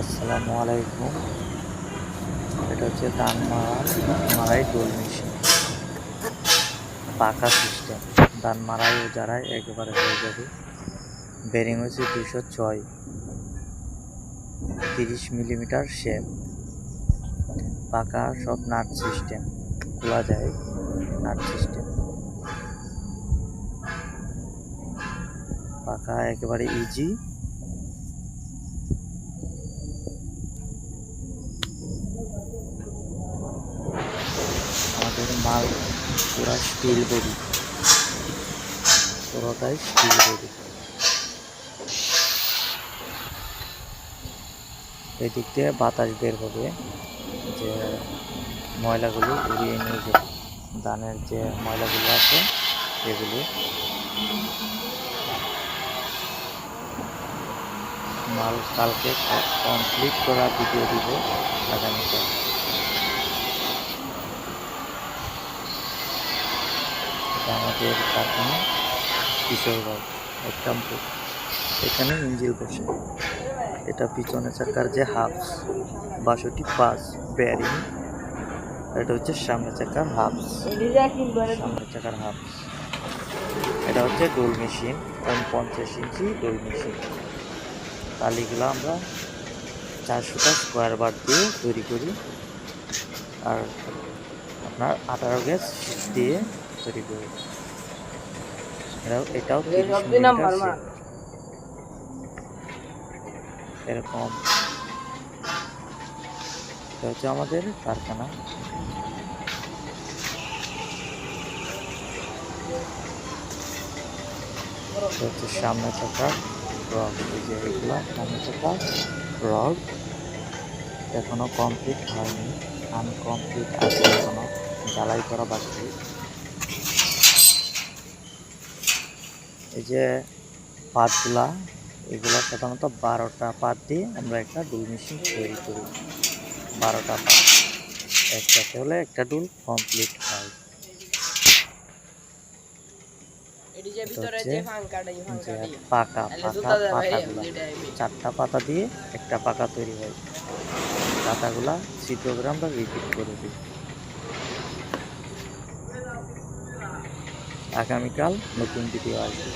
আসসালামু আলাইকুম। এটা হচ্ছে ধান মারা মারাই ডোল মেশিন। পাকা সিস্টেম। ধান মারাই ও যারাই একেবারে হয়ে যাবে। বেরিং হচ্ছে দুশো ছয়। তিরিশ মিলিমিটার শেপ পাকা সব নাট সিস্টেম। খোলা যায় নাট সিস্টেম। পাকা একেবারে ইজি পুরা স্টিল বডি পুরোটাই স্টিল বডি এদিক দিয়ে বাতাস বের হবে, যে ময়লাগুলো উড়িয়ে নিয়ে যাবে। ধানের যে ময়লাগুলো আছে সেগুলো মাল কালকে কমপ্লিট করা ভিডিও দিব আগামীকাল। আমাদের কারখানা কিশোরগঞ্জ একামপুর এখানে ইঞ্জিল বসে। এটা পিছনে চাকার যে হাফস, বাষট্টি পাঁচ ব্যারিং এটা হচ্ছে সামনে চাকার হাফস। সামনে চাকার হাফস। এটা হচ্ছে ডোল মেশিন পঞ্চাশ ইঞ্চি ডোল মেশিন। টালিগুলো আমরা চারশোটা স্কোয়ার বার দিয়ে তৈরি করি। আর আপনার আঠারো গ্যাস দিয়ে তৈরি করি এটাও এটাও এরকম। এটা হচ্ছে আমাদের কারখানা। হচ্ছে সামনে চাকা রড। এই যে এগুলো সামনে চাকা রড এখনও কমপ্লিট হয়নি। আনকমপ্লিট আছে এখনও। জ্বালাই করা বাকি। এই যে পাতগুলা এগুলো সাধারণত বারোটা পাত দিয়ে আমরা একটা ডুল মেশিন তৈরি করি। বারোটা পাত। একসাথে হলে একটা ডুল কমপ্লিট হয়। পাকা পাতাগুলা। চারটা পাতা দিয়ে একটা পাকা তৈরি হয়। পাতাগুলা আমরা রিপিট করে দিই। আগামীকাল নতুন ভিডিও আসবে।